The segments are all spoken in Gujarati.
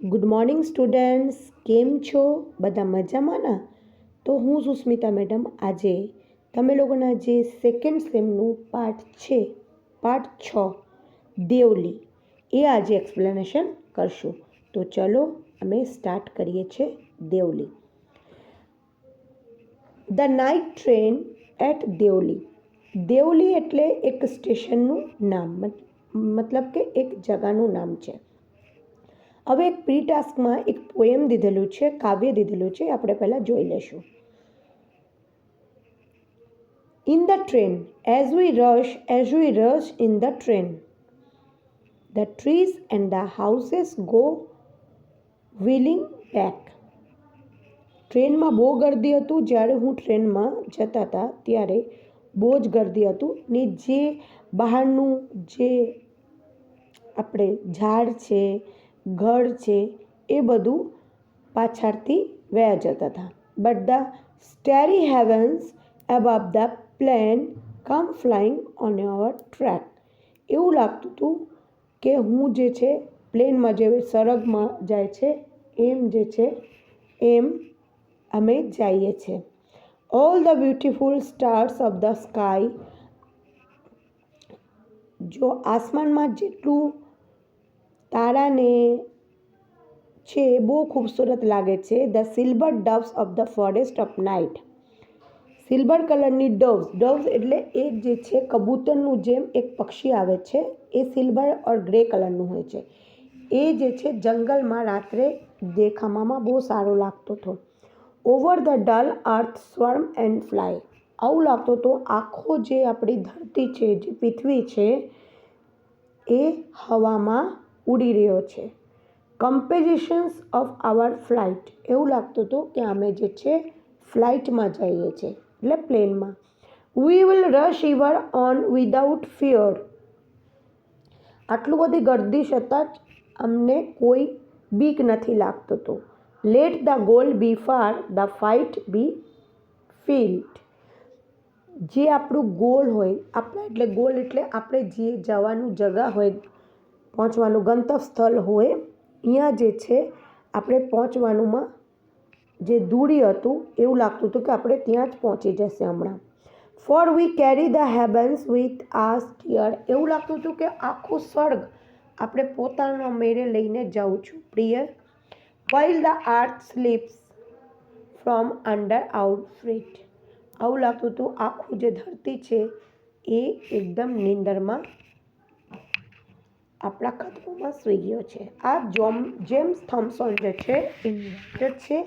ગુડ મોર્નિંગ સ્ટુડન્ટ્સ, કેમ છો? બધા મજામાં ને તો હું સુસ્મિતા મેડમ આજે તમે લોકોના જે સેકન્ડ સેમનું પાર્ટ છે પાર્ટ છ, દેવલી, એ આજે એક્સપ્લેનેશન કરશું. તો ચલો અમે સ્ટાર્ટ કરીએ છીએ Deoli. The night train at Deoli Deoli એટલે એક સ્ટેશનનું નામ મતલબ કે એક જગાનું નામ છે. હવે એક પ્રી ટાસ્કમાં એક પોએમ દીધેલું છે, કાવ્ય દીધેલું છે આપણે પહેલાં જોઈ લેશું in the train as we rush as we rush in the train the trees and the houses go wheeling back ટ્રેનમાં બહુ ગર્દી હતું. જ્યારે હું ટ્રેનમાં જતા હતા, ત્યારે બહુ જ ગર્દી હતું. ને જે બહારનું જે આપણે ઝાડ છે ઘર છે એ બધું પાછળથી વયા જતા હતા. But the starry heavens above the plain come flying on our track એવું લાગતું હતું કે હું જે છે પ્લેનમાં જે સરગમાં જાય છે એમ જે છે એમ અમે જઈએ છીએ. All the beautiful stars of the sky જો આસમાનમાં જેટલું તારાને છે બહુ ખૂબસૂરત લાગે છે. The silver doves of the forest of night. Silver કલરની ડવ્સ. ડવ્સ એટલે એક જે છે કબૂતરનું જેમ એક પક્ષી આવે છે. એ સિલ્વર ઓર ગ્રે કલરનું હોય છે. એ જે છે જંગલમાં રાત્રે દેખાવામાં બહુ સારો લાગતો હતો. Over the dull earth swarm and fly આવું લાગતું હતો આખો જે આપણી ધરતી છે, જે પૃથ્વી છે, એ હવામાં ઉડી રહ્યો છે. કમ્પેઝિશન્સ ઓફ આવર ફ્લાઇટ એવું લાગતું હતું કે અમે જે છે, ફ્લાઇટમાં જઈએ છીએ એટલે પ્લેનમાં. We will rush ever on without fear આટલું બધી ગર્દી છતાં જ અમને કોઈ બીક નથી લાગતું હતું. Let the goal be far the fight be field જે આપણું ગોલ હોય, આપણા એટલે ગોલ એટલે આપણે જે જવાનું જગા હોય પહોંચવાનું ગંતવ્ય સ્થળ હોય અહીંયા જે છે, આપણે પહોંચવાનુંમાં જે દૂરી હતું, એવું લાગતું હતું કે આપણે ત્યાં જ પહોંચી જશે હમણાં. For we carry the heavens with આ સ્ટિયર એવું લાગતું હતું કે આખું સ્વર્ગ આપણે પોતાના મેળે લઈને જાઉં છું, પ્રિય. While the earth sleeps from under our feet આવું લાગતું હતું, આખું જે ધરતી છે, એ એકદમ નીંદરમાં આપણા કદમોમાં સૂઈ ગયો છે. આ જોમ, જેમ્સ થોમ્સન જે છે ઇન્વેન્ટર છે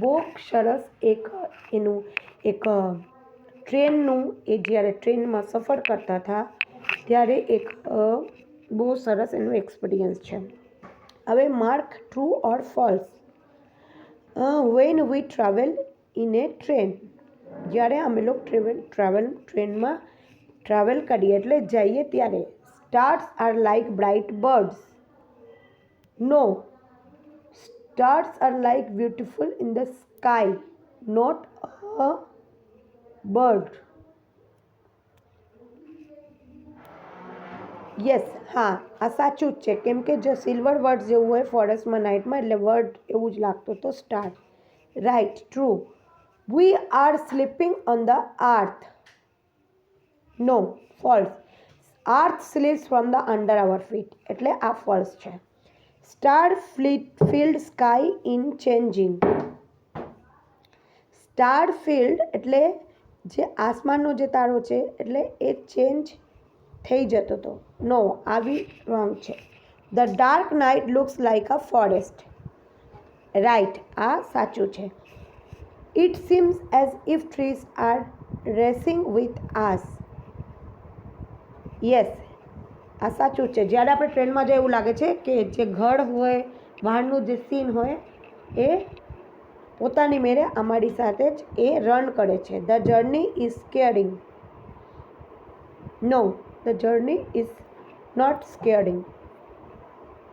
બહુ સરસ એક, એનું એક ટ્રેનનું, એ જ્યારે ટ્રેનમાં સફર કરતા હતા, ત્યારે એક બહુ સરસ એનું એક્સપિરિયન્સ છે. હવે mark true or false. When we travel in a train. જ્યારે અમે લોકો ટ્રેવલ, ટ્રાવેલ ટ્રેનમાં ટ્રાવેલ કરીએ, એટલે જઈએ ત્યારે stars are like bright birds no stars are like beautiful in the sky not a bird yes હા આ સાચું જ છે કેમ કે જો સિલ્વર વર્ડ જેવું હોય ફોરેસ્ટમાં નાઇટમાં એટલે વર્ડ એવું જ લાગતું તો star right true we are sleeping on the earth no false earth sleeps from the under our feet. એટલે આ ફોલ્સ છે. Star fleet field sky in changing. Star field એટલે જે આસમાનનો જે તારો છે, એટલે એ ચેન્જ થઈ જતો હતો. નો, આવી રોંગ છે. The dark night looks like a forest. Right, આ સાચું છે. It seems as if trees are racing with us. Yes આ સાચું છે. જ્યારે આપણે ટ્રેનમાં જાય એવું લાગે છે કે જે ઘર હોય, બહારનું જે સીન હોય, એ પોતાની મેળે અમારી સાથે જ એ રન કરે છે. The journey is scaring no the journey is not scaring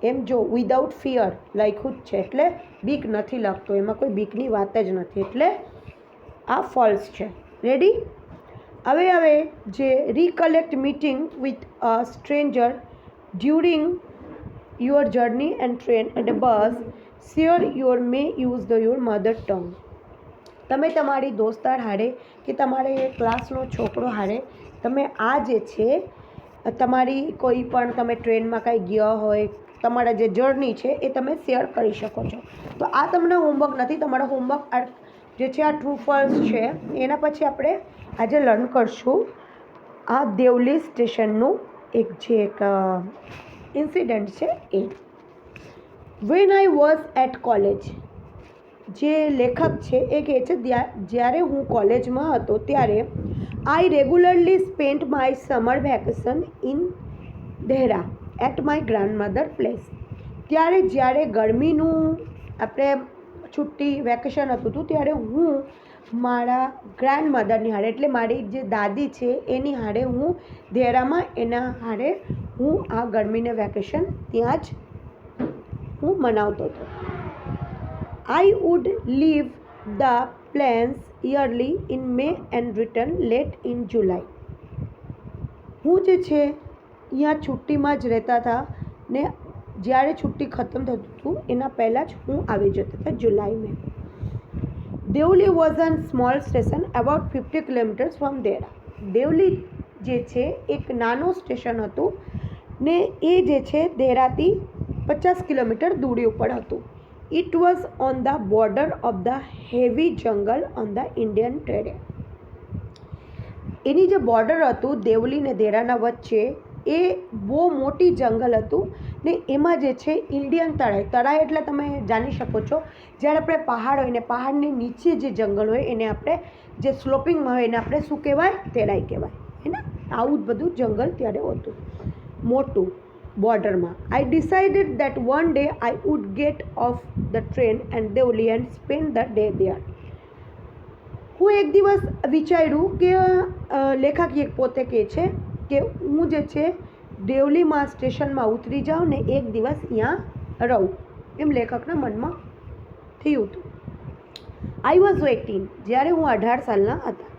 એમ જો વિદાઉટ ફિયર લખ્યું જ છે. એટલે બીક નથી લાગતો. એમાં કોઈ બીકની વાત જ નથી. એટલે આ ફોલ્સ છે. રેડી હવે હવે જે recollect meeting with a stranger during your journey and train and bus sure your may use the your mother tongue તમે તમારી દોસ્તાર હારે કે તમારે ક્લાસનો છોકરો હારે, તમે આ જે છે, તમારી કોઈ પણ તમે ટ્રેનમાં કાંઈ ગયા હોય, તમારા જે જર્ની છે, એ તમે શેર કરી શકો છો. તો આ તમને હોમવર્ક નથી, તમારો હોમવર્ક જે છે, આ ટ્રુ છે, એના પછી આપણે આજે લર્ન કરશું આ દેવલી સ્ટેશનનું એક જે એક ઇન્સિડન્ટ છે એ. When I was at college જે લેખક છે એ કહે છે જ્યારે હું કોલેજમાં હતો ત્યારે I regularly spend my summer vacation in Dehra at my grandmother place ત્યારે જ્યારે ગરમીનું આપણે છુટ્ટી વેકેશન હતું હતું ત્યારે હું મારા ગ્રાન્ડ મધરની હારે. એટલે મારી જે દાદી છે, એની હારે હું ધેરામાં એના હારે હું આ ગરમીને વેકેશન ત્યાં જ હું મનાવતો હતો. I would leave the plains early in May and return late in July હું જે છે, અહીંયા છુટ્ટીમાં જ રહેતા હતા ને જ્યારે છુટ્ટી ખતમ થતું હતું, એના પહેલાં જ હું આવી જતો હતા જુલાઈમાં Deoli was an small station about fifty kilometers from Dehra Deoli જે છે, એક નાનું સ્ટેશન હતું ને એ જે છે દેરાથી પચાસ કિલોમીટર દૂરી ઉપર હતું. It was on the border of the heavy jungle on the Indian Terai એની જે બોર્ડર હતું, દેવલી ને દેરાના વચ્ચે એ બહુ મોટી જંગલ હતું ને એમાં જે છે ઇન્ડિયન તળાઈ. તળાઈ એટલે તમે જાણી શકો છો, જ્યારે આપણે પહાડ હોય ને પહાડની નીચે જે જંગલ હોય એને આપણે જે સ્લોપિંગમાં હોય એને આપણે શું કહેવાય? તેરાઈ કહેવાય. હે ને? આવું જ બધું જંગલ ત્યારે હતું. મોટું બોર્ડરમાં. I decided that one day I would get off the train and Deoli and spend the day there હું એક દિવસ વિચાર્યું કે લેખક એક પોતે કહે છે કે હું જે છે, દેવલીમાં સ્ટેશનમાં ઉતરી જાઉં ને એક દિવસ અહીંયા રહું. એમ લેખકના મનમાં થયું હતું. આઈ વોઝ એટીન જ્યારે હું અઢાર સાલના હતા.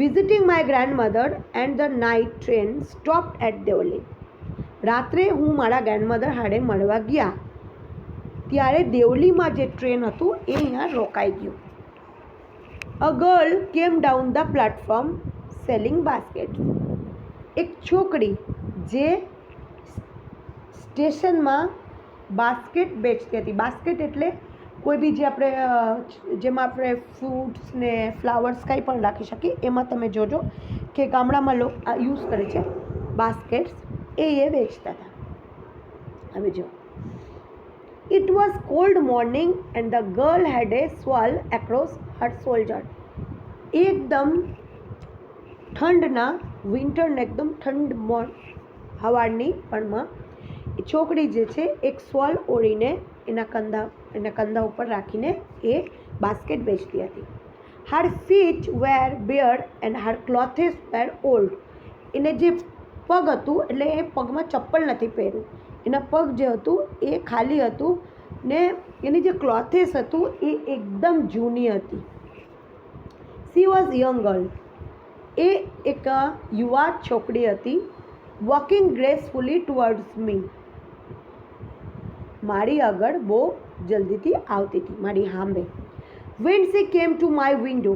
Visiting my grandmother and the night train stop at Deoli રાત્રે હું મારા ગ્રેન્ડમધર હાડે મળવા ગયા. ત્યારે દેવલીમાં જે ટ્રેન હતું એ અહીંયા રોકાઈ ગયું. A girl came down the platform selling basket એક છોકરી જે સ્ટેશનમાં બાસ્કેટ વેચતી હતી. બાસ્કેટ એટલે કોઈ બી જે આપણે જેમાં આપણે ફ્રૂટ્સ ને ફ્લાવર્સ કંઈ પણ રાખી શકીએ, એમાં તમે જોજો કે ગામડામાં લોકો યુઝ કરે છે બાસ્કેટ્સ. એ એ વેચતા હતા. હવે જો. It was cold morning and the girl had a shawl across her shoulder એકદમ ઠંડના વિન્ટરને એકદમ ઠંડ મો હવાડની પણમાં. છોકરી જે છે, એક સ્વલ ઓળીને એના કંધા એના કંધા ઉપર રાખીને એ બાસ્કેટ વેચતી હતી. હાર ફીટ વેર બિયર એન્ડ હાર ક્લોથેસ વેર ઓલ્ડ એને જે પગ હતું, એટલે એ પગમાં ચપ્પલ નથી પહેર્યું. એના પગ જે હતું, એ ખાલી હતું ને એની જે ક્લોથેસ હતું, એ એકદમ જૂની હતી. સી વોઝ યંગ ગર્લ એ એક યુવા છોકરી હતી. વોકિંગ ગ્રેસફુલી ટુવર્ડ્સ મી મારી આગળ બહુ જલ્દીથી આવતી હતી, મારી સામે when she came to my window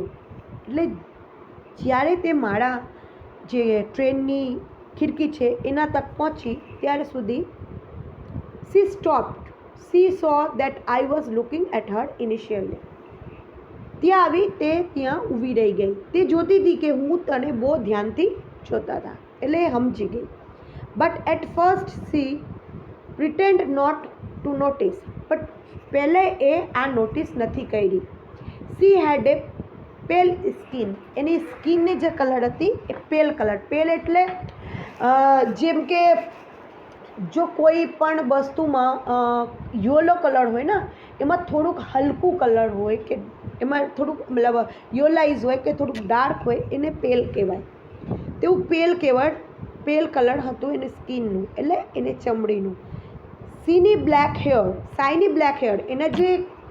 એટલે જ્યારે તે મારા જે ટ્રેનની ખિડકી છે એના તક પહોંચી, ત્યાર સુધી she stopped she saw that I was looking at her initially ત્યાં આવી તે ત્યાં ઊભી રહી ગઈ. તે જોતી હતી કે હું તને બહુ ધ્યાનથી જોતા હતા. એટલે એ સમજી ગઈ. But at first she pretend not to notice but પહેલે એ આ નોટિસ નથી કરી. સી હેડ એ પેલ સ્કિન એની સ્કિનની જે કલર હતી એ પેલ કલર. પેલ એટલે જેમ કે જો કોઈ પણ વસ્તુમાં યોલો કલર હોય ને, એમાં થોડુંક હલકું કલર હોય કે એમાં થોડુંક મતલબ યોલાઇઝ હોય કે થોડુંક ડાર્ક હોય, એને પેલ કહેવાય. તેવું પેલ કહેવાય, પેલ કલર હતું એને સ્કિનનું, એટલે એને ચમડીનું. સીની black hair shiny black hair, એના જે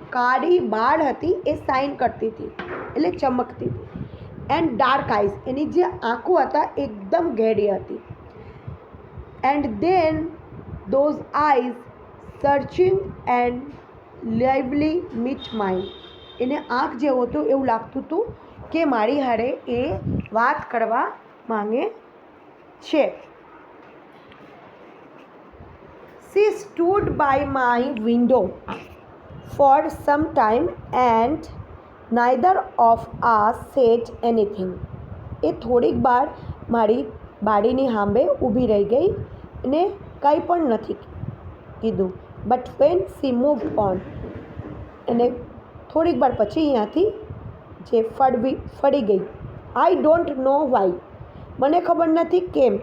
કાળી બાળ હતી એ સાઇન કરતી હતી, એટલે ચમકતી હતી. એન્ડ ડાર્ક આઈઝ, એની જે આંખો હતા એકદમ ઘેરી હતી. And then those eyes, searching and lively met mine. એને આંખ જેવું હતું એવું લાગતું હતું કે મારી હારે એ વાત કરવા માંગે છે. She stood by my window for some time and neither of us said anything એ થોડીક વાર મારી બારીની હાંભે ઊભી રહી ગઈ અને કંઈ પણ નથી કીધું. But when she move on અને થોડીક વાર પછી અહીંયાથી જે ફળવી ફળી ગઈ. આઈ ડોન્ટ નો વાય મને ખબર નથી કેમ.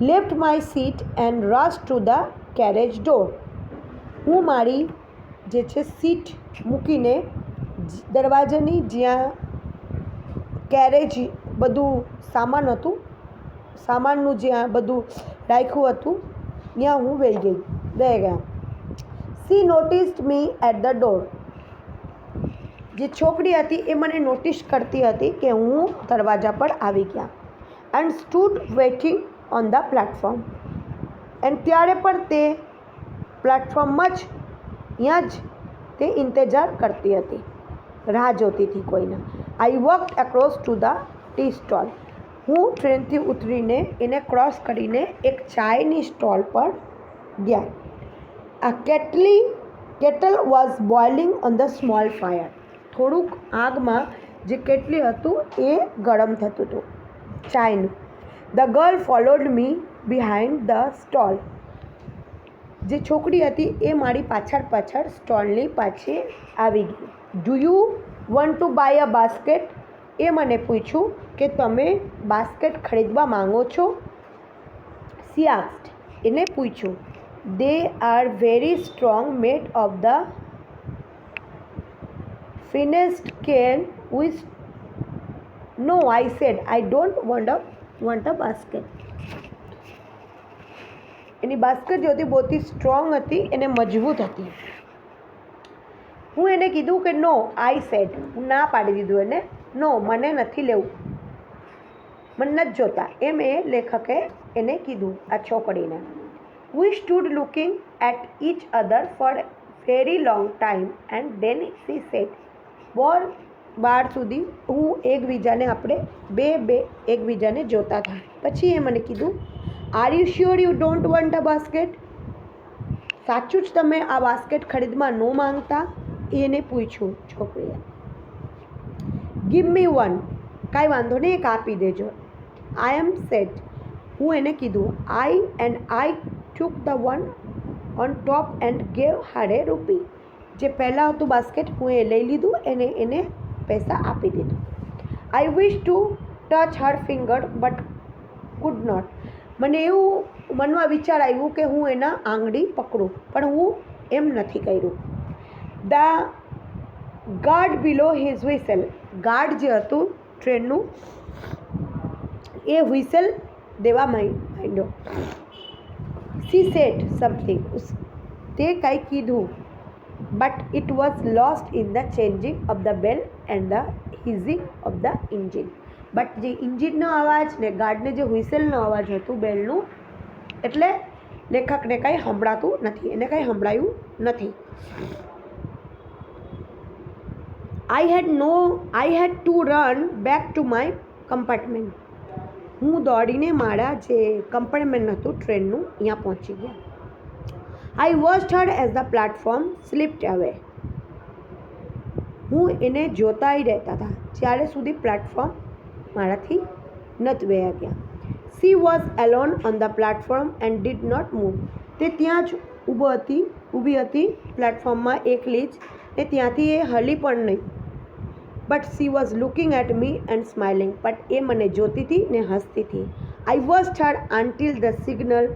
Left my seat and rush to the carriage door હું મારી જે છે સીટ મૂકીને દરવાજાની જ્યાં કેરેજ બધું સામાન હતું, સામાનનું જ્યાં બધું રાખ્યું હતું, ત્યાં હું વહી ગઈ. વહી ગયા. She noticed me at the door જે છોકરી હતી એ મને નોટિસ કરતી હતી કે હું દરવાજા પર આવી ગયા and stood waiting on the platform and ત્યારે પણ તે પ્લેટફોર્મમાં જ ત્યાં જ તે ઇંતજાર કરતી હતી. રાહ જોતી હતી કોઈને. I walk across to the tea stall હું ટ્રેનથી ઉતરીને એને ક્રોસ કરીને એક ચાયની સ્ટોલ પર ગયા. આ કેટલી, kettle was boiling on the small fire થોડુંક આગમાં જે કેટલી હતું એ ગરમ થતું હતું. ચાઇનું. The girl followed me behind the stall જે છોકરી હતી એ મારી પાછળ પાછળ સ્ટોલની પાછી આવી ગઈ. Do you want to buy a basket એ મને પૂછ્યું કે તમે બાસ્કેટ ખરીદવા માંગો છો? સી એને પૂછ્યું. They are very strong made of the finest cane with no I said I don't want a want a basket એની બાસ્કેટ જે હતી બહુ સ્ટ્રોંગ હતી, એને મજબૂત હતી. હું એને કીધું કે નો આઈ સેડ હું ના પાડી દીધું એને નો મને નથી લેવું. મને નથી જોતા. એમ એ લેખકે એને કીધું આ છોકરીને. We stood looking at each other for very long time and then she sat બોર બાર સુધી હું એકબીજાને આપણે બે બે એકબીજાને જોતા હતા. પછી એ મને કીધું are you sure you don't want a basket સાચું જ તમે આ બાસ્કેટ ખરીદવા ન માંગતા? એને પૂછ્યું છોકરીએ. ગીવ મી વન કાંઈ વાંધો નહીં, એક આપી દેજો. આઈ એમ સેટ હું એને કીધું I and I took the one on top and gave her rupee જે પહેલાં હતું બાસ્કેટ, હું એ લઈ લીધું એને એને પૈસા આપી દીધું. I wish to touch her finger but could not મને એવું મનમાં વિચાર આવ્યું કે હું એના આંગળી પકડું, પણ હું એમ નથી કર્યું. The guard blew his whistle guard જે હતું ટ્રેનનું, એ વ્હિસલ દેવા માંડ્યો. સી સેટ સમથિંગ તે કાંઈ કીધું. But it was lost in the changing of the bell and the hissing of the engine but જે ઇન્જિનનો અવાજ ને ગાર્ડને જે હુઇસેલનો અવાજ હતું બેલનું એટલે લેખકને કંઈ સંભળાતું નથી. એને કંઈ સંભળાયું નથી. I had no I had to run back to my compartment હું દોડીને મારા જે કમ્પાર્ટમેન્ટ હતું ટ્રેનનું અહીંયા પહોંચી ગયા. I watch her as the platform slipped away. હું એને જોતાઈ રહેતા હતા જ્યારે સુધી પ્લેટફોર્મ મારાથી નત વયા ગયા she was alone on the platform and did not move તે ત્યાં જ ઊભો હતી, ઊભી હતી પ્લેટફોર્મમાં એકલી જ, ને ત્યાંથી એ હલી પણ નહીં. But she was looking at me and smiling but એ મને જોતી હતી ને હસતી હતી I was third until the signal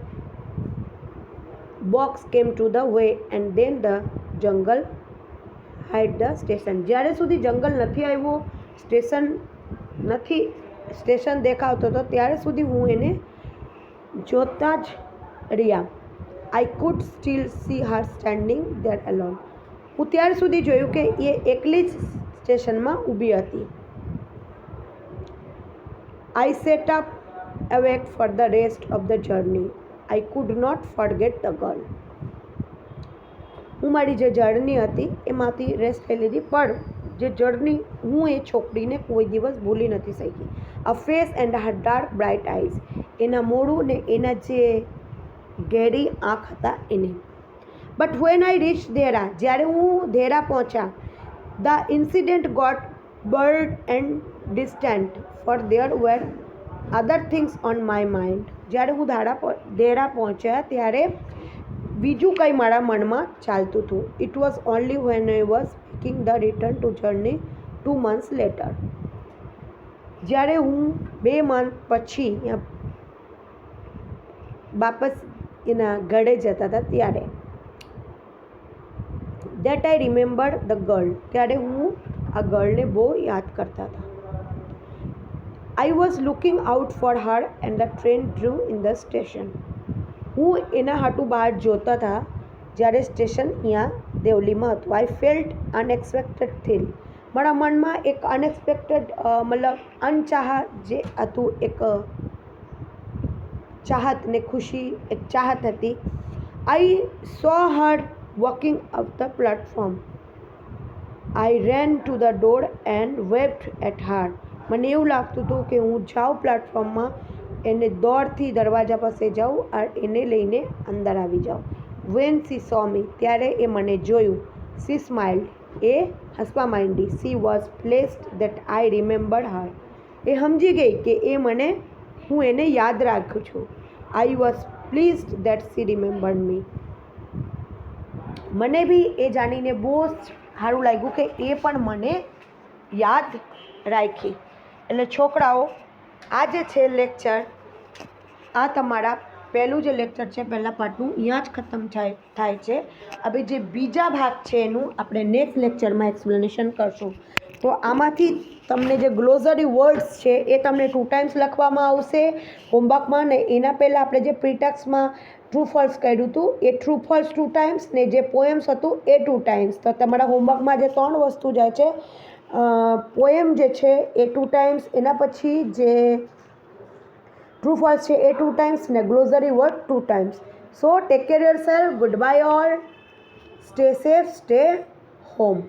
box came to the way and then the jungle hide the station જ્યારે સુધી જંગલ નથી આવ્યું સ્ટેશન નથી સ્ટેશન દેખાવતો હતો, ત્યારે સુધી હું એને જોતા જ રહ્યા. I could still see her standing there alone હું ત્યાર સુધી જોયું કે એ એકલી જ સ્ટેશનમાં ઊભી હતી. I sat up awake for the rest of the journey I could not forget the girl હું મારી જે જર્ની હતી, એમાંથી રેસ્ટ લઈ લીધી, પણ જે જર્ની હું એ છોકરીને કોઈ દિવસ ભૂલી નથી શકી. A face and her dark bright eyes એના મોડું ને એના જે ઘેરી આંખ હતા એને. But when I reach there જ્યારે હું ધેરા પહોંચ્યા the incident got blurred and distant for there were other things on my mind જ્યારે હું ધારા પહોં- ધેરા પહોંચ્યા ત્યારે બીજું કંઈ મારા મનમાં ચાલતું હતું. It was only when I was making the return to journey two months later જ્યારે હું બે મંથ પછી અહીંયા વાપસ એના ઘરે જતા હતા ત્યારે. That I remember the girl ત્યારે હું આ ગર્લને બહુ યાદ કરતા હતા. I was looking out for her and the train drew in the station હું એના હાટું બહાર જોતા હતા જ્યારે સ્ટેશન અહીંયા દેવલીમાં હતું. આઈ ફેલ્ટ અનએક્સપેક્ટેડ થિલ મારા મનમાં એક અનએક્સપેક્ટેડ મતલબ અનચાહ જે હતું એક અ, ચાહત ને ખુશી એક ચાહત હતી. I saw her walking up the platform I ran to the door and waved at her મને એવું લાગતું હતું કે હું જાઉં પ્લેટફોર્મમાં એને દોડથી દરવાજા પાસે જાઉં અને એને લઈને અંદર આવી જાઉં. વેન સી સો મી ત્યારે એ મને જોયું. સી સ્માઇલ્ડ એ હસવા માંડી. She was pleased that I remember her એ સમજી ગઈ કે એ મને, હું એને યાદ રાખું છું. I was pleased that she remember me મને બી એ જાણીને બહુ સારું લાગ્યું કે એ પણ મને યાદ રાખી. એટલે છોકરાઓ, આ જે છે લેક્ચર આ તમારા પહેલું જે લેક્ચર છે, પહેલાં પાર્ટનું અહીંયા જ ખતમ થાય થાય છે. હવે જે બીજા ભાગ છે એનું આપણે નેક્સ્ટ લેક્ચરમાં એક્સપ્લેનેશન કરશું. તો આમાંથી તમને જે ગ્લોઝરી વર્ડ્સ છે, એ તમને ટુ ટાઈમ્સ લખવામાં આવશે. હોમવર્કમાં ને એના પહેલાં આપણે જે પ્રિટેક્સમાં ટ્રુ ફોલ્સ કર્યું હતું, એ ટ્રુ ફોલ્સ ટુ ટાઈમ્સ ને જે પોએમ્સ હતું, એ ટુ ટાઈમ્સ તો તમારા હોમવર્કમાં જે ત્રણ વસ્તુ જાય છે પોએમ જે છે એ ટુ ટાઈમ્સ એના પછી જે ટ્રુ ફોલ્સ છે એ ટુ ટાઈમ્સ ને glossary word two times so take care yourself goodbye all stay safe stay home